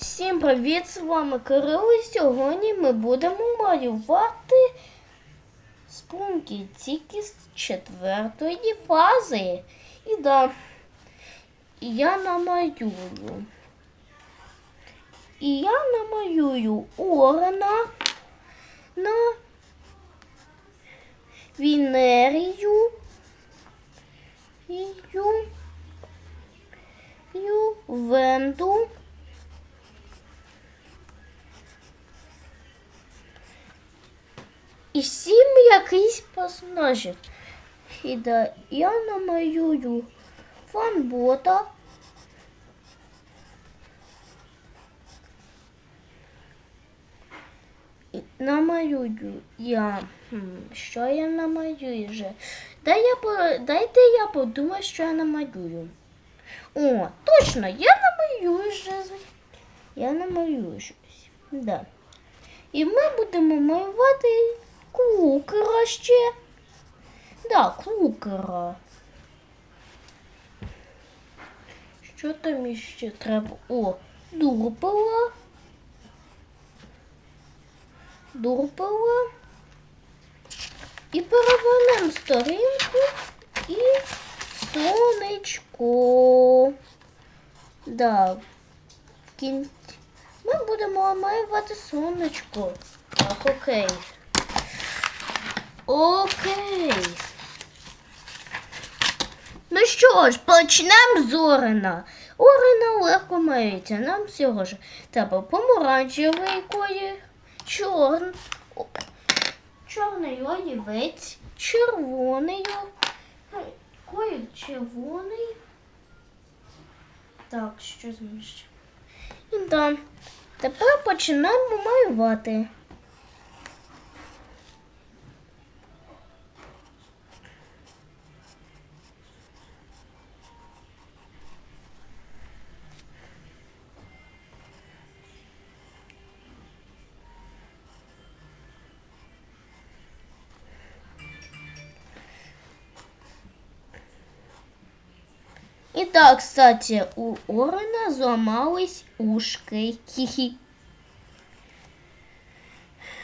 Всім привіт! З вами Кирило. І Сьогодні ми будемо малювати спунки тільки з четвертої фази. І да, я намалюю. І я намалюю Орена на Вінерію. Ю, І сім якийсь персонажів. І да, я намалюю фанбота. Намалюю я. Що я намалюю вже? Дай я по... Дайте я подумаю, що я намалюю. О, точно, я намалюю вже. Я намалюю щось. Да. І ми будемо малювати клукера ще. Да, клукера. Що там іще треба? О, дурпела. Дурпела. І перевернемо сторінку і сонечко. Да. Ми будемо малювати сонечко. Так, окей. Окей. Ну що ж, почнемо з Орена. Орена легко малюється. Нам всього ж треба помаранчевий колір, чорн, чорний олівець, червоний колір червоний. Так, що зміщу? І да. Тепер починаємо малювати. І так, кстати, у Орена зламались ушки. Хі-хі.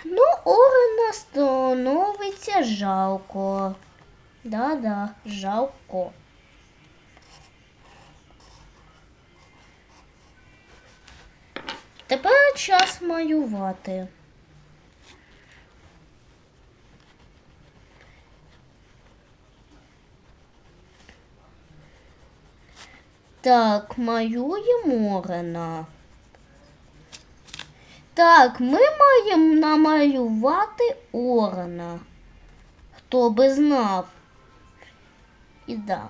Ну, Орена становиться жалко. Да-да, жалко. Тепер час малювати. Так, малюємо Орена. Так, ми маємо намалювати Орена. Хто би знав. І да.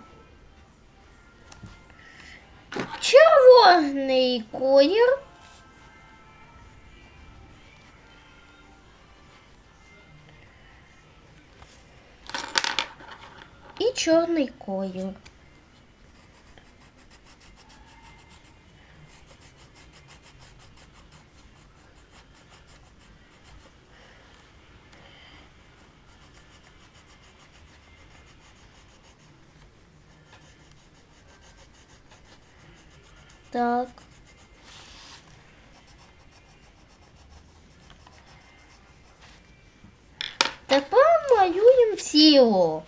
Червоний колір. І чорний колір. Так. Тепер малюємо тіло.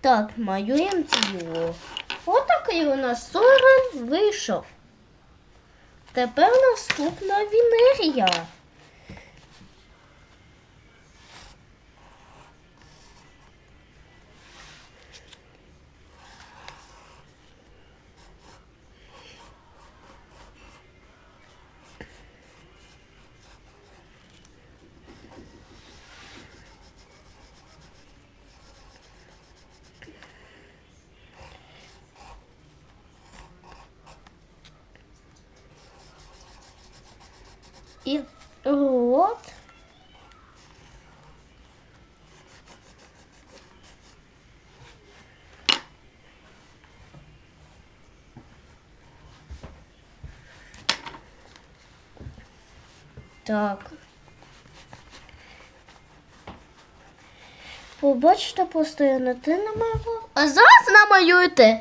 Так, малюємо тіло. Отакий у нас сорен вийшов. Тепер наступна Вінерія. І рот. Так. Побачите постійно ти намалював. А зараз намалюєте.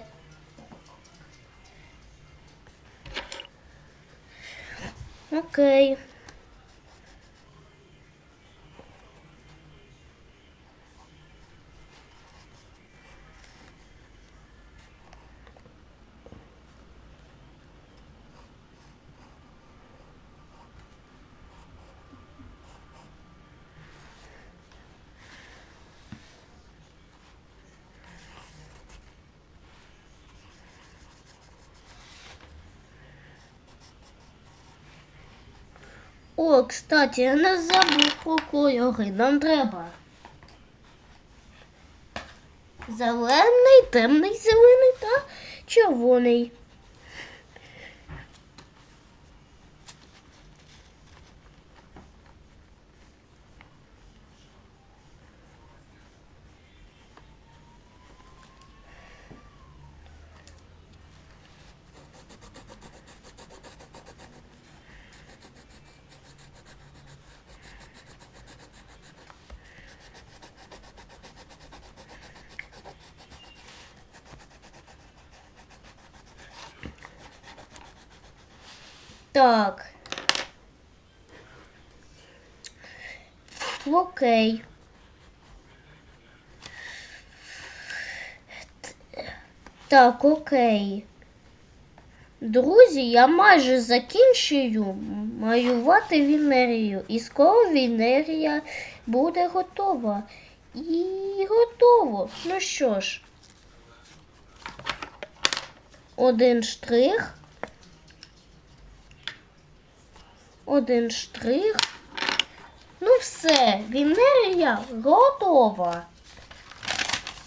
Окей. О, кстати, я не забув про кольори. Нам треба. Зелений, темний зелений та червоний. Так. Окей. Так, окей. Друзі, я майже закінчую малювати Вінерію. І скоро Вінерія буде готова. І готово. Ну що ж, один штрих. Один штрих. Ну все, Вінерія готова.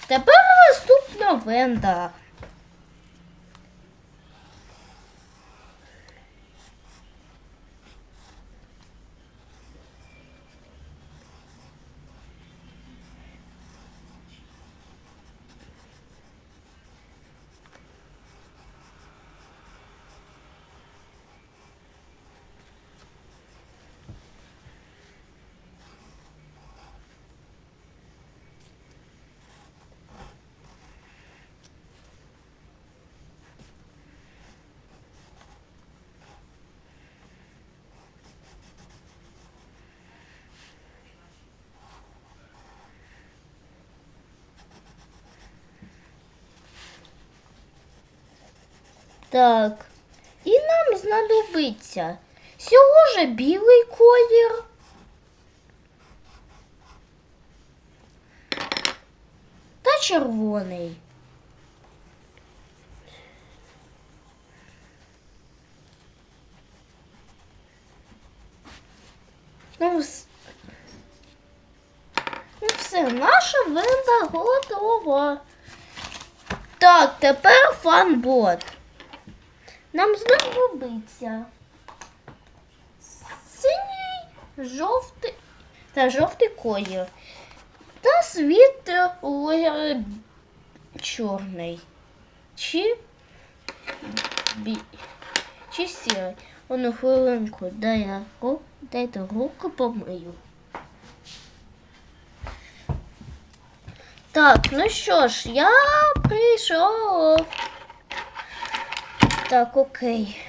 Тепер наступна венда. Так. І нам знадобиться всього же білий колір. Та червоний. Ну, ну все, наша винда готова. Так, тепер фанбот. Нам знадобиться синій, жовтий та жовтий колір та світло чорний чи бі... чи сірий. Одну хвилинку, дай я ру... дайте руку помию. Так, ну що ж, я прийшов. Так, окей.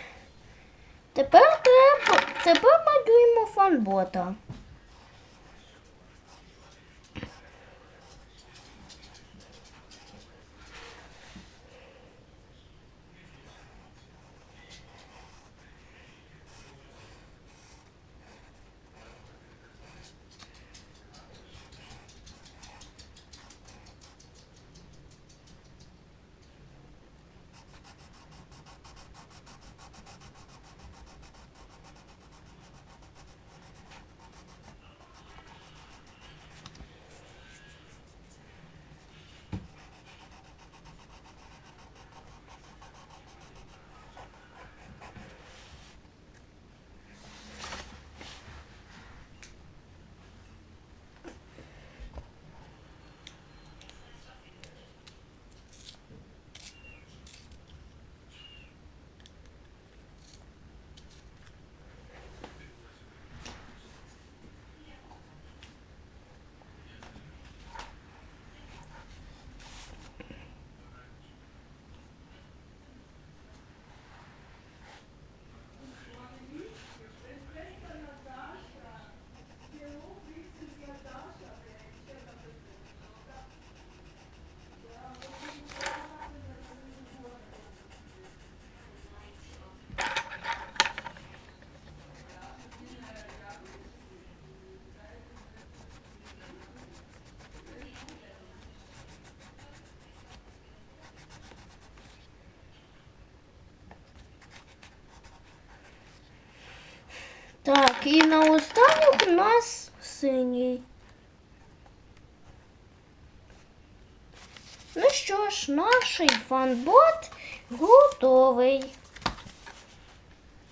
Тепер. Тепер малюємо фанбота. І на останніх у нас синій. Ну що ж, наш фанбот готовий.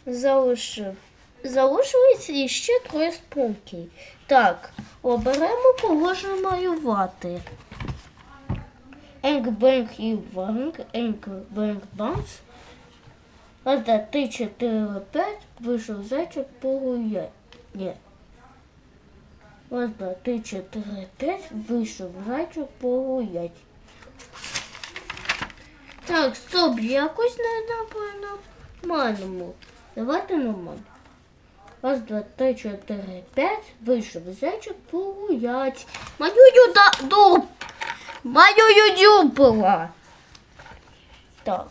Залишив. Залишилось ще троє спокій. Так, оберемо кого ж малювати. Енк, бенк і ванк, енк, бенк, банс. Раз, два, три, чотири, п'ять, вийшов зайчик погуляти. Ні. Раз, два, три, чотири, п'ять, вийшов зайчик погулять. Так, стоп, якось не напевно нормальному. Давайте нормально. Раз, два, три, чотири, п'ять, вийшов зайчик погулять. Мою юда дуб. Мою юдюбила. Так.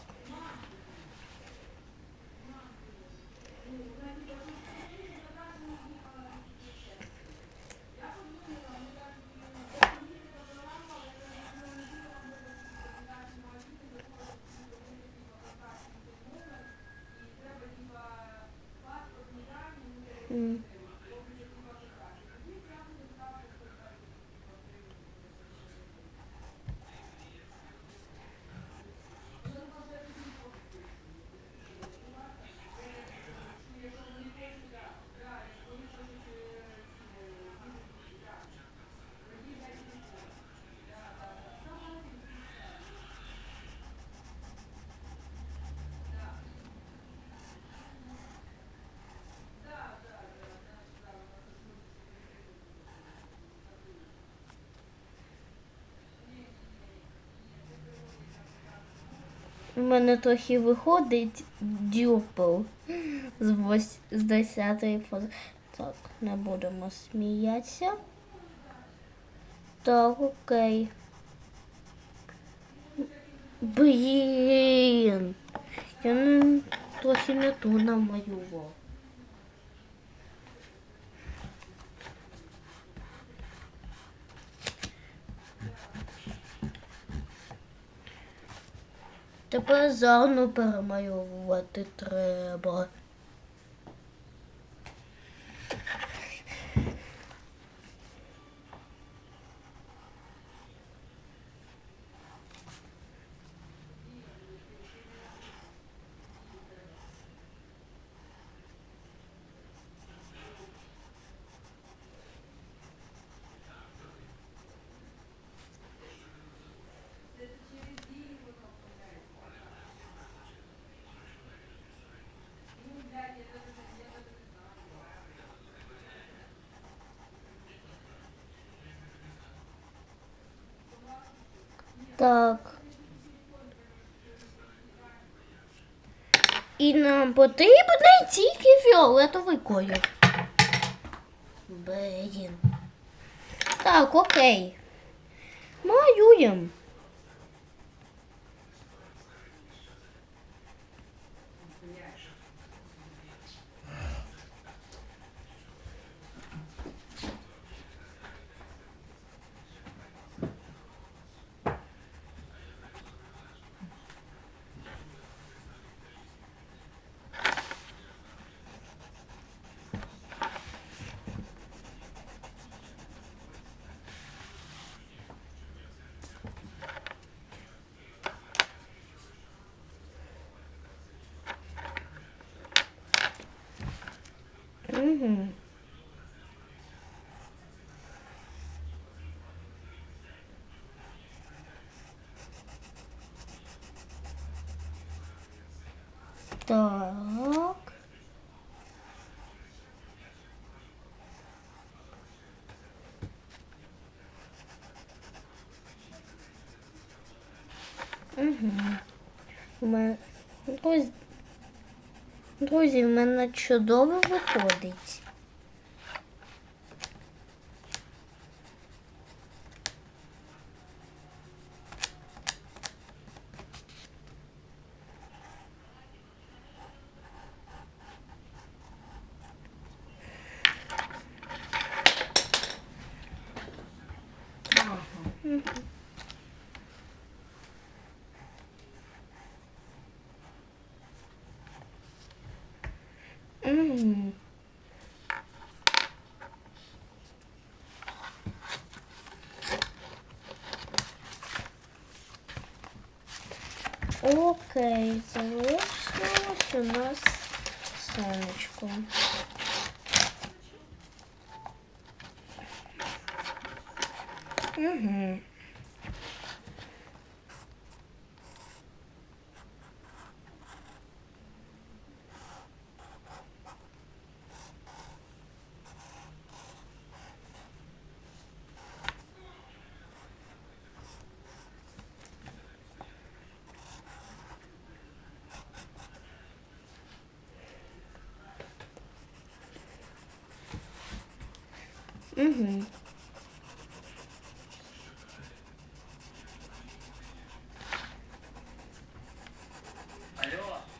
У мене трохи виходить дюпл з, вось, з 10 фази. Так, не будемо сміятися. Так, окей. Блін. Я трохи не ту намалював. Тепер заново перемальовувати треба. Так. І нам потрібно тільки фіолетовий колір. Блін. Так, окей. Малюємо. Так. Угу. Друзі, друзі, в мене чудово виходить. mm. Угу.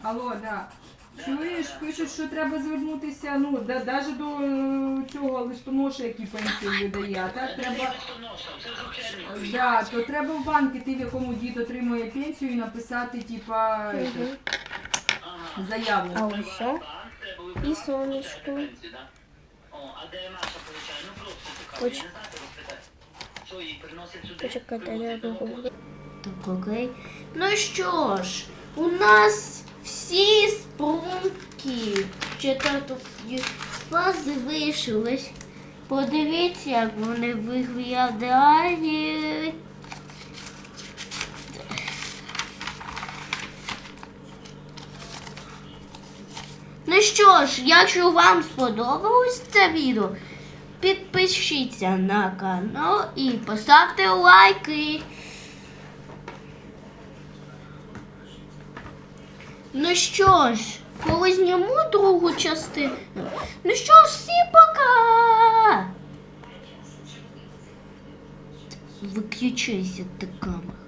Алло, да. Чуєш, пишуть, що треба звернутися, ну, да, навіть до е, цього листоноша, який пенсію видає, а так треба, да, то треба в банк іти, в якому дід отримує пенсію і написати, типа, це, заяву. А ось що? І сонечко. Поч- Почекайте, я договорю. Так, окей. Ну що ж, у нас всі спрунки четвертої фази вийшли. Подивіться, як вони виглядають. Що ж, якщо вам сподобалось це відео, підпишіться на канал і поставте лайки. Ну що ж, коли зніму другу частину. Ну що ж, всім пока! Виключайся ти камера.